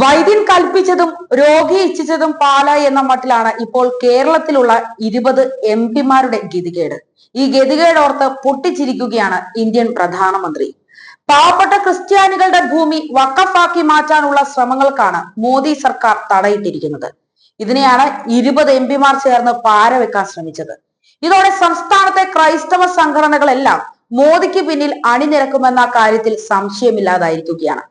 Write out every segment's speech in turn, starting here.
വൈദ്യൻ കൽപ്പിച്ചതും രോഗി ഇച്ഛിച്ചതും പാല എന്ന മട്ടിലാണ് ഇപ്പോൾ കേരളത്തിലുള്ള ഇരുപത് എം പിമാരുടെ ഗതികേട്. ഈ ഗതികേടോർത്ത് പൊട്ടിച്ചിരിക്കുകയാണ് ഇന്ത്യൻ പ്രധാനമന്ത്രി. പാവപ്പെട്ട ക്രിസ്ത്യാനികളുടെ ഭൂമി വക്കഫാക്കി മാറ്റാനുള്ള ശ്രമങ്ങൾക്കാണ് മോദി സർക്കാർ തടയിട്ടിരിക്കുന്നത്. ഇതിനെയാണ് ഇരുപത് എം പിമാർ ചേർന്ന് പാരവെക്കാൻ ശ്രമിച്ചത്. ഇതോടെ സംസ്ഥാനത്തെ ക്രൈസ്തവ സംഘടനകളെല്ലാം മോദിക്ക് പിന്നിൽ അണിനിരക്കുമെന്ന കാര്യത്തിൽ സംശയമില്ലാതായിരിക്കുകയാണ്.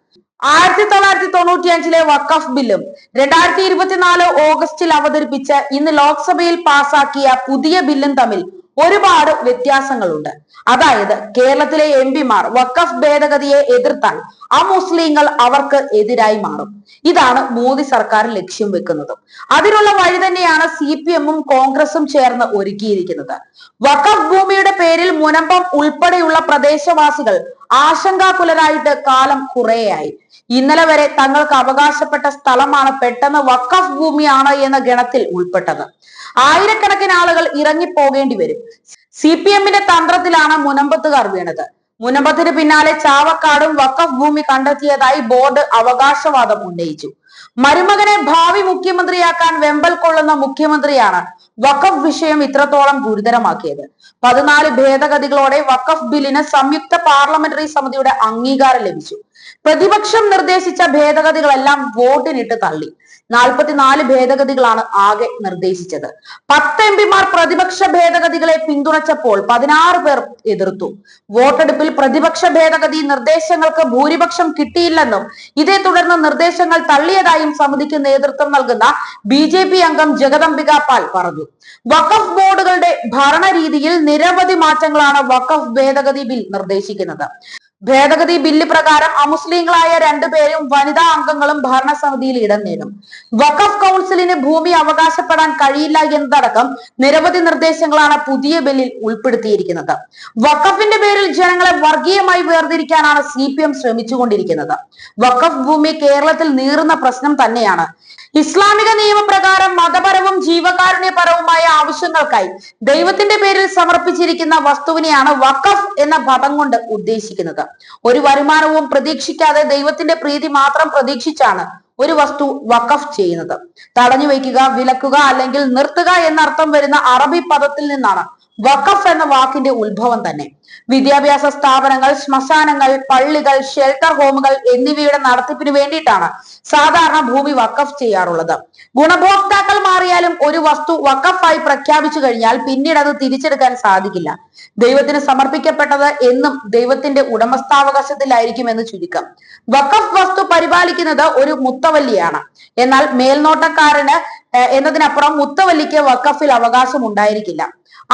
ആയിരത്തി തൊള്ളായിരത്തി തൊണ്ണൂറ്റി അഞ്ചിലെ വഖഫ് ബില്ലും രണ്ടായിരത്തി ഇരുപത്തിനാല് ഓഗസ്റ്റിൽ അവതരിപ്പിച്ച ഇന്ന് ലോക്സഭയിൽ പാസാക്കിയ പുതിയ ബില്ലും തമ്മിൽ ഒരുപാട് വ്യത്യാസങ്ങളുണ്ട്. അതായത് കേരളത്തിലെ എം പിമാർ വഖഫ് ഭേദഗതിയെ എതിർത്താൽ ആ മുസ്ലിങ്ങൾ അവർക്ക് എതിരായി മാറും. ഇതാണ് മോദി സർക്കാർ ലക്ഷ്യം വെക്കുന്നത്. അതിനുള്ള വഴി തന്നെയാണ് സി പി എമ്മും കോൺഗ്രസും ചേർന്ന് ഒരുക്കിയിരിക്കുന്നത്. വഖഫ് ഭൂമിയുടെ പേരിൽ മുനമ്പം ഉൾപ്പെടെയുള്ള പ്രദേശവാസികൾ ആശങ്കാകുലരായിട്ട് കാലം കുറേയായി. ഇന്നലെ വരെ തങ്ങൾക്ക് അവകാശപ്പെട്ട സ്ഥലമാണ് പെട്ടെന്ന് വഖഫ് ഭൂമിയാണ് എന്ന ഗണത്തിൽ ഉൾപ്പെട്ടത്. ആയിരക്കണക്കിന് ആളുകൾ ഇറങ്ങിപ്പോകേണ്ടി വരും. സി പി എമ്മിന്റെ തന്ത്രത്തിലാണ് മുനമ്പത്തുകാർ വീണത്. മുനമ്പത്തിന് പിന്നാലെ ചാവക്കാടും വഖഫ് ഭൂമി കണ്ടെത്തിയതായി ബോർഡ് അവകാശവാദം ഉന്നയിച്ചു. മരുമകനെ ഭാവി മുഖ്യമന്ത്രിയാക്കാൻ വെമ്പൽ കൊള്ളുന്ന മുഖ്യമന്ത്രിയാണ് വഖഫ് വിഷയം ഇത്രത്തോളം ഗുരുതരമാക്കിയത്. പതിനാല് ഭേദഗതികളോടെ വഖഫ് ബില്ലിന് സംയുക്ത പാർലമെന്ററി സമിതിയുടെ അംഗീകാരം ലഭിച്ചു. പ്രതിപക്ഷം നിർദ്ദേശിച്ച ഭേദഗതികളെല്ലാം വോട്ടിനിട്ട് തള്ളി. നാൽപ്പത്തിനാല് ഭേദഗതികളാണ് ആകെ നിർദ്ദേശിച്ചത്. പത്ത് എം പിമാർ പ്രതിപക്ഷ ഭേദഗതികളെ പിന്തുണച്ചപ്പോൾ പതിനാറ് പേർ എതിർത്തു. വോട്ടെടുപ്പിൽ പ്രതിപക്ഷ ഭേദഗതി നിർദ്ദേശങ്ങൾക്ക് ഭൂരിപക്ഷം കിട്ടിയില്ലെന്നും ഇതേ തുടർന്ന് നിർദ്ദേശങ്ങൾ തള്ളിയതായും സമിതിക്ക് നേതൃത്വം നൽകുന്ന ബി അംഗം ജഗദംബിക പാൽ പറഞ്ഞു. വഖഫ് ബോർഡുകളുടെ ഭരണരീതിയിൽ നിരവധി മാറ്റങ്ങളാണ് വഖഫ് ഭേദഗതി ബിൽ നിർദ്ദേശിക്കുന്നത്. ഭേദഗതി ബില്ല് പ്രകാരം അമുസ്ലിങ്ങളായ രണ്ടുപേരും വനിതാ അംഗങ്ങളും ഭരണസമിതിയിൽ ഇടം നേടും. വഖഫ് കൗൺസിലിന് ഭൂമി അവകാശപ്പെടാൻ കഴിയില്ല എന്നതടക്കം നിരവധി നിർദ്ദേശങ്ങളാണ് പുതിയ ബില്ലിൽ ഉൾപ്പെടുത്തിയിരിക്കുന്നത്. വഖഫിന്റെ പേരിൽ ജനങ്ങളെ വർഗീയമായി വേർതിരിക്കാനാണ് സി പി എം ശ്രമിച്ചുകൊണ്ടിരിക്കുന്നത്. വഖഫ് ഭൂമി കേരളത്തിൽ നീറുന്ന പ്രശ്നം തന്നെയാണ്. ഇസ്ലാമിക മതപരവും ജീവകാരുണ്യപരവുമായ ആവശ്യങ്ങൾക്കായി ദൈവത്തിന്റെ പേരിൽ സമർപ്പിച്ചിരിക്കുന്ന വസ്തുവിനെയാണ് വഖഫ് എന്ന പദം കൊണ്ട് ഉദ്ദേശിക്കുന്നത്. ഒരു വരുമാനവും പ്രതീക്ഷിക്കാതെ ദൈവത്തിന്റെ പ്രീതി മാത്രം പ്രതീക്ഷിച്ചാണ് ഒരു വസ്തു വഖഫ് ചെയ്യുന്നത്. തടഞ്ഞു വയ്ക്കുക വിലക്കുക അല്ലെങ്കിൽ നിർത്തുക എന്നർത്ഥം വരുന്ന അറബി പദത്തിൽ നിന്നാണ് വഖഫ് എന്ന വാക്കിന്റെ ഉത്ഭവം തന്നെ. വിദ്യാഭ്യാസ സ്ഥാപനങ്ങൾ ശ്മശാനങ്ങൾ പള്ളികൾ ഷെൽട്ടർ ഹോമുകൾ എന്നിവയുടെ നടത്തിപ്പിന് വേണ്ടിയിട്ടാണ് സാധാരണ ഭൂമി വഖഫ് ചെയ്യാറുള്ളത്. ഗുണഭോക്താക്കൾ മാറിയാലും ഒരു വസ്തു വഖഫായി പ്രഖ്യാപിച്ചു കഴിഞ്ഞാൽ പിന്നീട് അത് തിരിച്ചെടുക്കാൻ സാധിക്കില്ല. ദൈവത്തിന് സമർപ്പിക്കപ്പെട്ടത് എന്നും ദൈവത്തിന്റെ ഉടമസ്ഥാവകാശത്തിലായിരിക്കും എന്ന് ചുരുക്കം. വഖഫ് വസ്തു പരിപാലിക്കുന്നത് ഒരു മുത്തവല്ലിയാണ്. എന്നാൽ മേൽനോട്ടക്കാരന് എന്നതിനപ്പുറം മുത്തവല്ലിക്ക് വക്കഫിൽ അവകാശം ഉണ്ടായിരിക്കില്ല.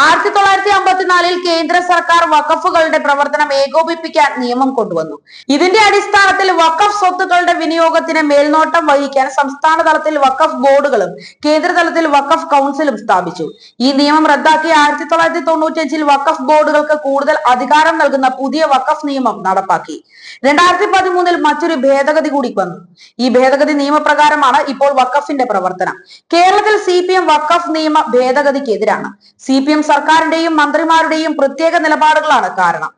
ആയിരത്തി തൊള്ളായിരത്തി അമ്പത്തിനാലിൽ കേന്ദ്ര സർക്കാർ വഖഫുകളുടെ പ്രവർത്തനം ഏകോപിപ്പിക്കാൻ നിയമം കൊണ്ടുവന്നു. ഇതിന്റെ അടിസ്ഥാനത്തിൽ വഖഫ് സ്വത്തുക്കളുടെ വിനിയോഗത്തിന് മേൽനോട്ടം വഹിക്കാൻ സംസ്ഥാന തലത്തിൽ വഖഫ് ബോർഡുകളും കേന്ദ്ര തലത്തിൽ വഖഫ് കൗൺസിലും സ്ഥാപിച്ചു. ഈ നിയമം റദ്ദാക്കി ആയിരത്തി തൊള്ളായിരത്തി തൊണ്ണൂറ്റിയഞ്ചിൽ വഖഫ് ബോർഡുകൾക്ക് കൂടുതൽ അധികാരം നൽകുന്ന പുതിയ വഖഫ് നിയമം നടപ്പാക്കി. രണ്ടായിരത്തി പതിമൂന്നിൽ മറ്റൊരു ഭേദഗതി കൂടി വന്നു ഈ ഭേദഗതി നിയമപ്രകാരമാണ് ഇപ്പോൾ വഖഫിന്റെ പ്രവർത്തനം. കേരളത്തിൽ സി പി എം വഖഫ് നിയമ ഭേദഗതിക്കെതിരാണ്. സി പി എം സർക്കാരിന്റെയും മന്ത്രിമാരുടെയും പ്രത്യേക നിലപാടുകളാണ് കാരണം.